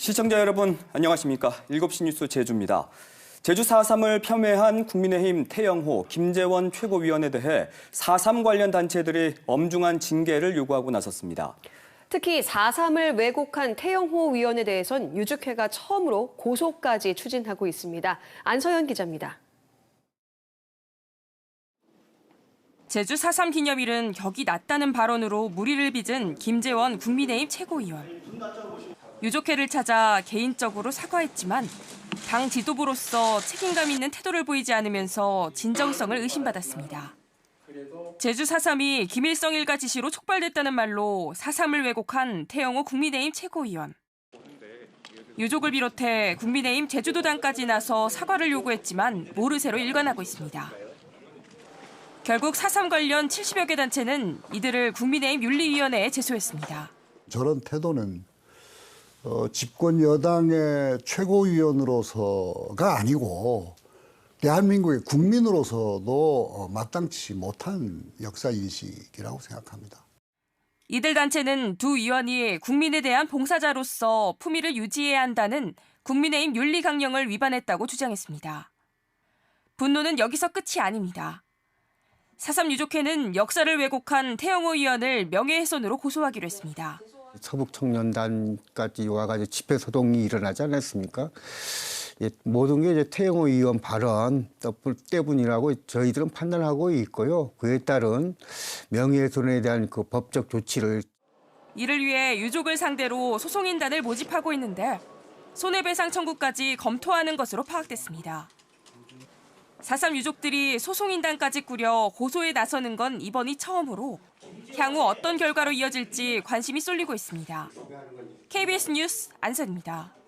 시청자 여러분 안녕하십니까? 7시 뉴스 제주입니다. 제주 4.3을 폄훼한 국민의힘 태영호, 김재원 최고위원에 대해 4.3 관련 단체들이 엄중한 징계를 요구하고 나섰습니다. 특히 4.3을 왜곡한 태영호 위원에 대해선 유족회가 처음으로 고소까지 추진하고 있습니다. 안서연 기자입니다. 제주 4.3 기념일은 격이 낮다는 발언으로 무리를 빚은 김재원 국민의힘 최고위원. 유족회를 찾아 개인적으로 사과했지만 당 지도부로서 책임감 있는 태도를 보이지 않으면서 진정성을 의심받았습니다. 제주 4.3이 김일성 일가 지시로 촉발됐다는 말로 4.3을 왜곡한 태영호 국민의힘 최고위원. 유족을 비롯해 국민의힘 제주도당까지 나서 사과를 요구했지만 모르쇠로 일관하고 있습니다. 결국 4.3 관련 70여 개 단체는 이들을 국민의힘 윤리위원회에 제소했습니다. 저런 태도는 어, 집권 여당의 최고위원으로서가 아니고 대한민국의 국민으로서도 어, 마땅치 못한 역사 인식이라고 생각합니다. 이들 단체는 두 위원이 국민에 대한 봉사자로서 품위를 유지해야 한다는 국민의힘 윤리 강령을 위반했다고 주장했습니다. 분노는 여기서 끝이 아닙니다. 4.3 유족회는 역사를 왜곡한 태영호 의원을 명예훼손으로 고소하기로 했습니다. 서북 청년단까지 와 가지고 집회 소동이 일어나지 않았습니까? 예, 모든 게 이제 태영호 의원 발언 때문이라고 저희들은 판단하고 있고요. 그에 따른 명예훼손에 대한 그 법적 조치를 이를 위해 유족을 상대로 소송인단을 모집하고 있는데 손해배상 청구까지 검토하는 것으로 파악됐습니다. 4.3 유족들이 소송인단까지 꾸려 고소에 나서는 건 이번이 처음으로 향후 어떤 결과로 이어질지 관심이 쏠리고 있습니다. KBS 뉴스 안선입니다.